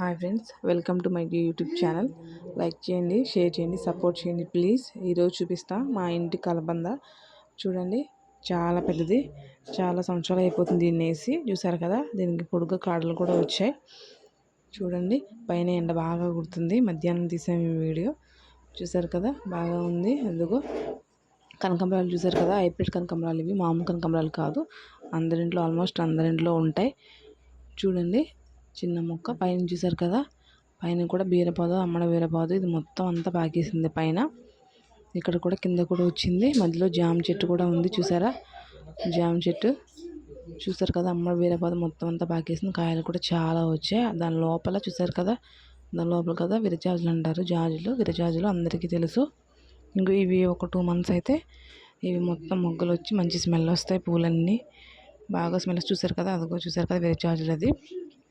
Hi friends welcome to my YouTube channel. Like చేయండి share చేయండి support చేయండి please. ఈరోజు చూపిస్తా మా ఇంటి కలబంద. చూడండి చాలా పెద్దది. చాలా సంవత్సరాలు అయిపోతుంది దీన్ని వేసి. చూసారు కదా దీనికి పొడుగు కాడలు కూడా వచ్చాయి. చూడండి పైన ఎండ బాగా కుడుతుంది. మధ్యాహ్నం తీసాము ఈ వీడియో. చూసారు కదా బాగా ఉంది. ఎందుకు కనకంబరాలు చూసారు కదా హైబ్రిడ్ కనకంబరాలు ఇవి. మామూలు కనకంబరాలు కాదు. అందరింట్లో ఆల్మోస్ట్ అందరింట్లో ఉంటాయి. చూడండి చిన్న మొక్క పైన చూసారు కదా? పైన కూడా బీరపాదు అమ్మడ బీరపాదు ఇది మొత్తం అంతా పాకేసింది పైన. ఇక్కడ కూడా కింద కూడా వచ్చింది. మధ్యలో జామ చెట్టు కూడా ఉంది చూసారా? జామ చెట్టు. చూసారు కదా అమ్మడ బీరపాదు మొత్తం అంతా పాకేసింది. కాయలు కూడా చాలా వచ్చాయి. దాని లోపల చూసారు కదా? దాని లోపల కదా విరజాజులు అంటారు. జాజులు విరజాజులు అందరికీ తెలుసు. ఇంకో ఇవి ఒక టూ మంత్స్ అయితే ఇవి మొత్తం మొగ్గలు వచ్చి మంచి స్మెల్ వస్తాయి పూలన్నీ. బాగా స్మెల్ చూసారు కదా? అదిగో చూసారు కదా విరజాజులు అది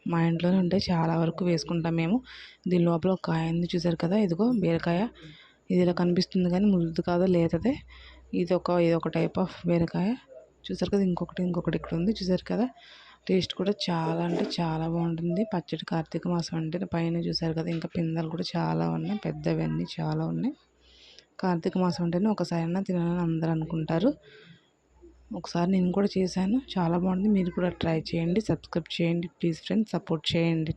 మా ఇంట్లోనే ఉంటాయి చాలా వరకు వేసుకుంటాం మేము. దీని లోపల ఒక కాయ ఉంది చూసారు కదా? ఇదిగో బీరకాయ. ఇది ఇలా కనిపిస్తుంది కానీ ముద్దు కాదు లేతదే. ఇది ఒక ఇది ఒక టైప్ ఆఫ్ బీరకాయ. చూసారు కదా? ఇంకొకటి ఇంకొకటి ఇక్కడ ఉంది చూసారు కదా? టేస్ట్ కూడా చాలా అంటే చాలా బాగుంటుంది. పచ్చడి కార్తీక మాసం అంటే పైన చూసారు కదా? ఇంకా పిందలు కూడా చాలా ఉన్నాయి. పెద్దవి అన్నీ చాలా ఉన్నాయి. కార్తీక మాసం అంటేనే ఒకసారైనా తినాలని అందరూ అనుకుంటారు. ఒకసారి నేను కూడా చేశాను. చాలా బాగుంది. మీరు కూడా ట్రై చేయండి. సబ్స్క్రైబ్ చేయండి. ప్లీజ్ ఫ్రెండ్స్ సపోర్ట్ చేయండి.